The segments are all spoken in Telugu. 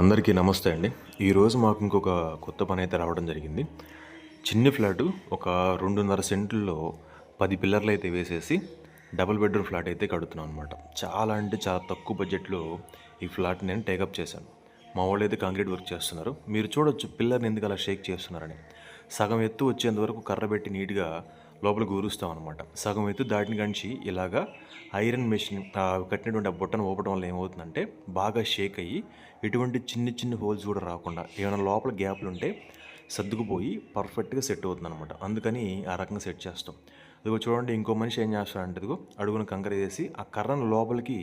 అందరికీ నమస్తే అండి. ఈరోజు మాకు ఇంకొక కొత్త పని అయితే రావడం జరిగింది. చిన్న ఫ్లాట్ ఒక రెండున్నర సెంట్లో పది పిల్లర్లు అయితే వేసేసి డబుల్ బెడ్రూమ్ ఫ్లాట్ అయితే కడుతున్నాం అనమాట చాలా అంటే చాలా తక్కువ బడ్జెట్లో ఈ ఫ్లాట్ నేను టేకప్ చేశాను. మా వాళ్ళు అయితే కాంక్రీట్ వర్క్ చేస్తున్నారు. మీరు చూడొచ్చు పిల్లర్ని ఎందుకు అలా షేక్ చేస్తున్నారని. సగం ఎత్తు వచ్చేంత వరకు కర్ర పెట్టి నీట్గా లోపల కూరుస్తాం అనమాట సగం ఎత్తు దాటిని కంచి ఇలాగా ఐరన్ మెషిన్ కట్టినటువంటి ఆ బుట్టను ఊపడం వల్ల ఏమవుతుందంటే బాగా షేక్ అయ్యి ఎటువంటి చిన్న చిన్న హోల్స్ కూడా రాకుండా ఏమైనా లోపల గ్యాప్లు ఉంటే సర్దుకుపోయి పర్ఫెక్ట్గా సెట్ అవుతుంది అనమాట అందుకని ఆ రకంగా సెట్ చేస్తాం. ఇదిగో చూడండి ఇంకో మనిషి ఏం చేస్తాడంటే ఇదిగో అడుగును కంకర వేసి ఆ కర్రను లోపలికి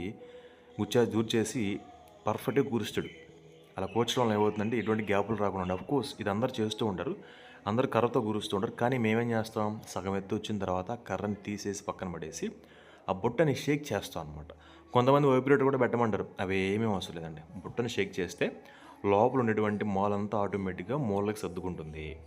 గుచ్చా దూర్చేసి పర్ఫెక్ట్గా కూరుస్తాడు. అలా కూర్చడం వల్ల ఏమవుతుందంటే ఎటువంటి గ్యాపులు రాకుండా కోర్స్ ఇది అందరు చేస్తూ ఉంటారు. అందరు కర్రతో గురుస్తూ ఉంటారు. కానీ మేమేం చేస్తాం? సగం ఎత్తు వచ్చిన తర్వాత కర్రని తీసేసి పక్కన పడేసి ఆ బుట్టని షేక్ చేస్తాం అనమాట కొంతమంది వైబ్రేటర్ కూడా పెట్టమంటారు. అవి ఏమీ అవసరం లేదండి. బుట్టని షేక్ చేస్తే లోపల ఉండేటువంటి అంతా ఆటోమేటిక్గా మూలకి సర్దుకుంటుంది.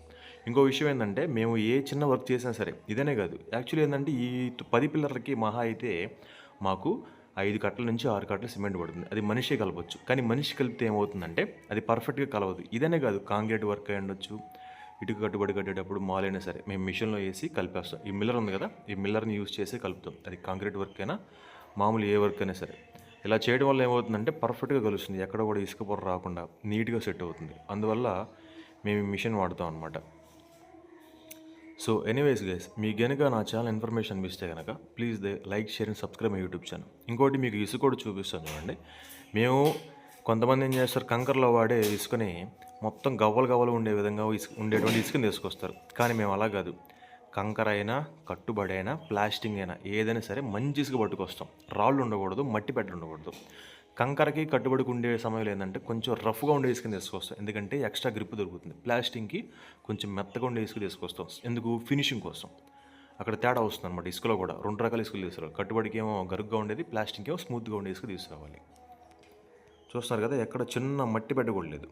ఇంకో విషయం ఏంటంటే మేము ఏ చిన్న వర్క్ చేసినా సరే ఇదనే కాదు. యాక్చువల్లీ ఏంటంటే ఈ పది పిల్లర్లకి మహా అయితే మాకు ఐదు కట్టల నుంచి ఆరు కట్టలు సిమెంట్ పడుతుంది. అది మనిషి కలపచ్చు. కానీ మనిషి కలిపితే ఏమవుతుందంటే అది పర్ఫెక్ట్గా కలవదు. ఇదనే కాదు కాంక్రీట్ వర్క్ అయి ఉండొచ్చు. ఇటుక కట్టుబడి కట్టేటప్పుడు మాల్ అయినా సరే మేము మిషన్లో వేసి కలిపేస్తాం. ఈ మిల్లర్ ఉంది కదా ఈ మిల్లర్ని యూజ్ చేసి కలుపుతాం. అది కాంక్రీట్ వర్క్ అయినా మామూలు ఏ వర్క్ అయినా సరే. ఇలా చేయడం వల్ల ఏమవుతుందంటే పర్ఫెక్ట్గా కలుస్తుంది. ఎక్కడ కూడా ఇసుక పొర రాకుండా నీట్గా సెట్ అవుతుంది. అందువల్ల మేము ఈ మిషన్ వాడతాం అనమాట సో ఎనీవేస్ గైస్ మీ గనుక నా ఛానల్ ఇన్ఫర్మేషన్ అనిపిస్తే కనుక please they like share and subscribe my YouTube channel ఇంకోటి మీకు ఇసుక కూడా చూపిస్తాను చూడండి. మేము కొంతమంది ఏం చేస్తారు కంకర్లో వాడే ఇసుకని మొత్తం గవ్వలు గవ్వలు ఉండే విధంగా ఇసుక ఉండేటువంటి ఇసుకని తీసుకొస్తారు. కానీ మేము అలా కాదు. కంకర అయినా కట్టుబడి అయినా ప్లాస్టింగ్ అయినా ఏదైనా సరే మంచి ఇసుక పట్టుకొస్తాం. రాళ్ళు ఉండకూడదు మట్టి పెట్ట ఉండకూడదు. కంకరకి కట్టుబడికి ఉండే సమయంలో ఏంటంటే కొంచెం రఫ్గా ఉండే ఇసుకని తీసుకొస్తాం ఎందుకంటే ఎక్స్ట్రా గ్రిప్ దొరుకుతుంది. ప్లాస్టింగ్కి కొంచెం మెత్తగా ఉండే ఇసుక తీసుకొస్తాం. ఎందుకు? ఫినిషింగ్ కోసం. అక్కడ తేడా వస్తుంది అనమాట ఇసుకలో కూడా. రెండు రకాల ఇసుకలు తీసుకురావాలి. కట్టుబడికి ఏమో గరుగ్గా ఉండేది ప్లాస్టింగ్ ఏమో స్మూత్గా ఉండే ఇసుక తీసుకురావాలి. చూస్తున్నారు కదా ఎక్కడ చిన్న మట్టి పెట్ట కూడా లేదు